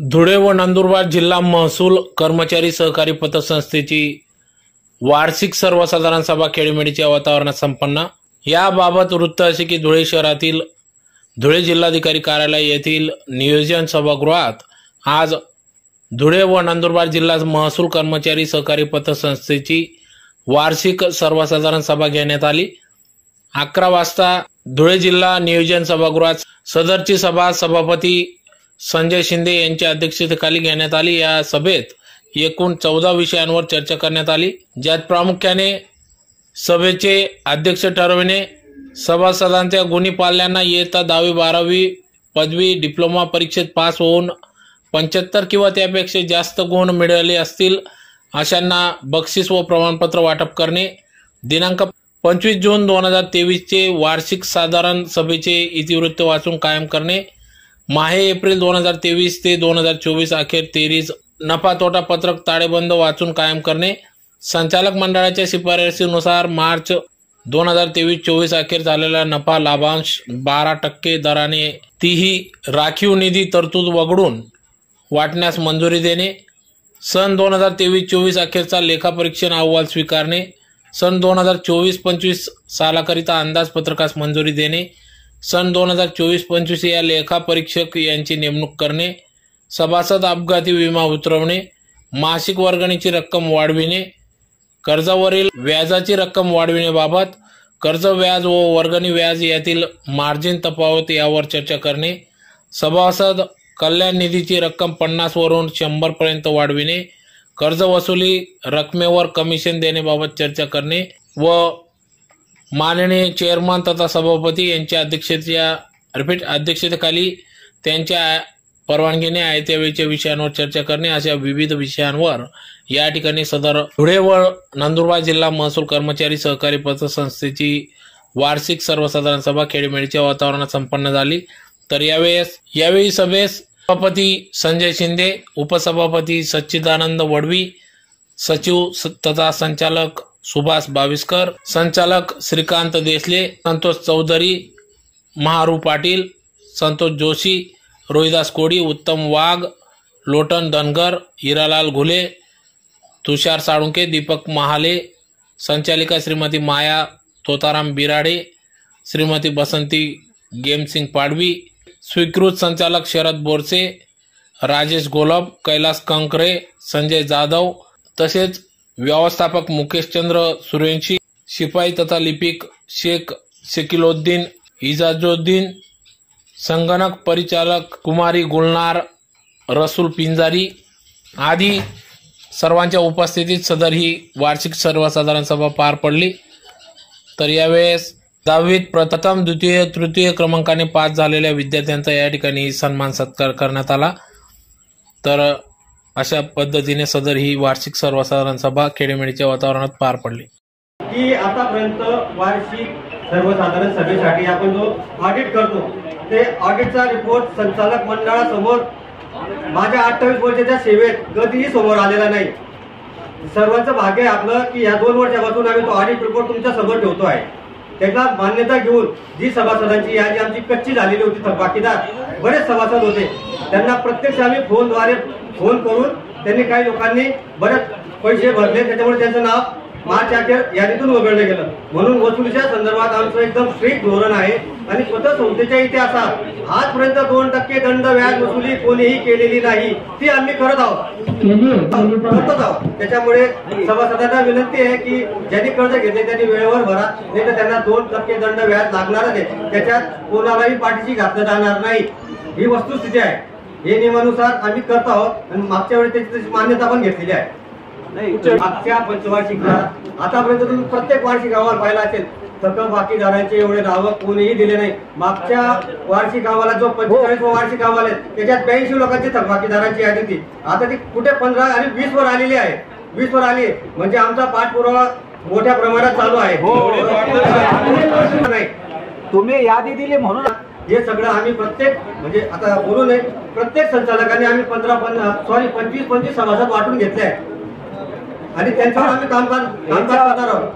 धुळे व नंदुरबार जिल्हा महसूल कर्मचारी सहकारी पतसंस्थेची वार्षिक सर्वसाधारण सभा खेळीमेळीच्या वातावरणात संपन्न. याबाबत वृत्त असे की धुळे शहरातील धुळे जिल्हाधिकारी कार्यालय येथील नियोजन सभागृहात आज धुळे व नंदुरबार जिल्हा महसूल कर्मचारी सहकारी पतसंस्थेची वार्षिक सर्वसाधारण सभा घेण्यात आली. अकरा वाजता धुळे जिल्हा नियोजन सभागृहात सदरची सभा सभापती संजय शिंदे यांच्या अध्यक्षतेखाली घेण्यात आली या सभेत एकूण चौदा विषयांवर चर्चा करण्यात आली ज्यात प्रामुख्याने सभेचे अध्यक्ष ठरविणे सभासदांच्या गुणी पाल्यांना इयत्ता दहावी बारावी पदवी डिप्लोमा परीक्षेत पास होऊन पंच्याहत्तर किंवा त्यापेक्षा जास्त गुण मिळाले असतील अशांना बक्षीस व प्रमाणपत्र वाटप करणे. दिनांक पंचवीस जून दोन हजार तेवीसचे वार्षिक साधारण सभेचे इतिवृत्त वाचून कायम करणे. माहे एप्रिल दोन हजार तेवीस ते दोन हजार चोवीस अखेर तेरीस नफा तोटा पत्रक ताळेबंद वाचून कायम करणे. संचालक मंडळाच्या शिफारसीनुसार मार्च दोन हजार तेवीस चोवीस अखेर झालेला नफा लाभांश बारा टक्के दराने तीही राखीव निधी तरतूद वगळून वाटण्यास मंजुरी देणे. सन दोन हजार तेवीस चोवीस अखेरचा लेखापरीक्षण अहवाल स्वीकारणे. सन दोन हजार चोवीस पंचवीस सालाकरिता अंदाजपत्रकास मंजुरी देणे. सन दोन हजार चोवीस पंचवीस या लेखापरीक्षक यांची नेमणूक करणे सभासद अपघाती विमा उतरवणे मासिक वर्गणीची रक्कम वाढविणे कर्जावरील व्याजाची रक्कम वाढविण्याबाबत कर्ज व्याज व वर्गणी व्याज यातील मार्जिन तफावत यावर चर्चा करणे सभासद कल्याण निधीची रक्कम पन्नास वरून शंभर पर्यंत वाढविणे कर्ज वसुली रकमेवर कमिशन देण्याबाबत चर्चा करणे व माननीय चेअरमन तथा सभापती यांच्या अध्यक्षतेच्या रिपीट अध्यक्षतेखाली त्यांच्या परवानगीने आयत्या वेळच्या विषयांवर चर्चा करणे अशा विविध विषयांवर या ठिकाणी सदर धुळे व नंदुरबार जिल्हा महसूल कर्मचारी सहकारी पतसंस्थेची वार्षिक सर्वसाधारण सभा खेडेमेडीच्या वातावरणात संपन्न झाली. तर यावेळेस यावेळी सभेस सभापती संजय शिंदे उपसभापती सच्चिदानंद वडवी सचिव स- तथा संचालक सुभाष बाविस्कर संचालक श्रीकांत देसले संतोष चौधरी महारू पाटील संतोष जोशी रोहिदास कोडी उत्तम वाघ लोटन धनगर हिरालाल घुले तुषार साळुंके दीपक महाले संचालिका श्रीमती माया तोताराम बिराडे श्रीमती बसंती गेमसिंग पाडवी स्वीकृत संचालक शरद बोरसे राजेश गोलब कैलास कंकरे संजय जाधव तसेच व्यवस्थापक मुकेशचंद्र सुरेंशी शिपाई तथा लिपिक शेख शेकिलोद्दीन इजाजुद्दीन संगणक परिचालक कुमारी गुलनार रसूल पिंजारी आदी सर्वांच्या उपस्थितीत सदर ही वार्षिक सर्वसाधारण सभा पार पडली. तर यावेळेस दहावीत प्रथम द्वितीय तृतीय क्रमांकाने पास झालेल्या विद्यार्थ्यांचा या ठिकाणी सन्मान सत्कार करण्यात आला. तर अशा पद्धतीने सदर ही वार्षिक सर्वसाधारण सभा खेडेमेडीच्या वातावरणात पार पडली. की आतापर्यंत वार्षिक सर्वसाधारण सभेसाठी आपण जो ऑडिट करतो ते ऑडिटचा रिपोर्ट संचालक मंडळासमोर माझ्या अठ्ठावीस वर्षाच्या सेवेत कधीही समोर आलेला नाही. सर्वांचं भाग्य आहे आपलं की या दोन वर्षापासून आम्ही तो ऑडिट रिपोर्ट तुमच्यासमोर ठेवतो आहे. त्याला मान्यता घेऊन जी सभासदांची यादी आमची कच्ची झालेली होती बाकीदार बरेच सभासद होते. त्यांना प्रत्यक्ष आम्ही फोनद्वारे फोन करून त्यांनी काही लोकांनी बरेच पैसे भरले त्याच्यामुळे त्यांचं नाव मार्च अखेर यादीतून वगळलं गेलं. म्हणून वसुलीच्या संदर्भात आमचं एकदम स्ट्रिक्ट धोरण आहे. आणि स्वतः संस्थेच्या इतिहासात आजपर्यंत दोन टक्के दंड व्याज वसुली कोणीही केलेली नाही. ती आम्ही करत आहोत. करतच आहोत. त्याच्यामुळे सभासदांना विनंती आहे की ज्यांनी कर्ज घेतले त्यांनी वेळेवर भरा. नाही तर त्यांना दोन टक्के दंड व्याज लागणारच आहे. त्याच्यात कोणालाही पाठीशी घातलं जाणार नाही. ही वस्तुस्थिती आहे. हे नियमानुसार आम्ही करत आहोत आणि मागच्या वेळी त्याची तशी मान्यता पण घेतलेली आहे. मागच्या पंचवार्षिकला आतापर्यंत तुम्ही प्रत्येक वार्षिक अहवाल पाहिला असेल थकम बाकीदारांचे एवढे नावं कोणीही दिले नाही. मागच्या वार्षिक अहवालात जो पंचेचाळीस वार्षिक अहवाल आहे त्याच्यात ब्याऐंशी लोकांची थकबाकीदारांची यादी होती. आता ती कुठे पंधरा आणि वीस वर आलेली आहे. वीस वर आली आहे. म्हणजे आमचा पाठपुरावा मोठ्या प्रमाणात चालू आहे. नाही तुम्ही यादी दिली म्हणून हे सगळं आम्ही प्रत्येक म्हणजे आता बोलू नये प्रत्येक संचालकांनी आम्ही पंधरा पंधरा सॉरी पंचवीस पंचवीस सभासद वाटून घेतले आहे आणि त्यांच्यावर आम्ही कामकाज कामकाज करणार आहोत.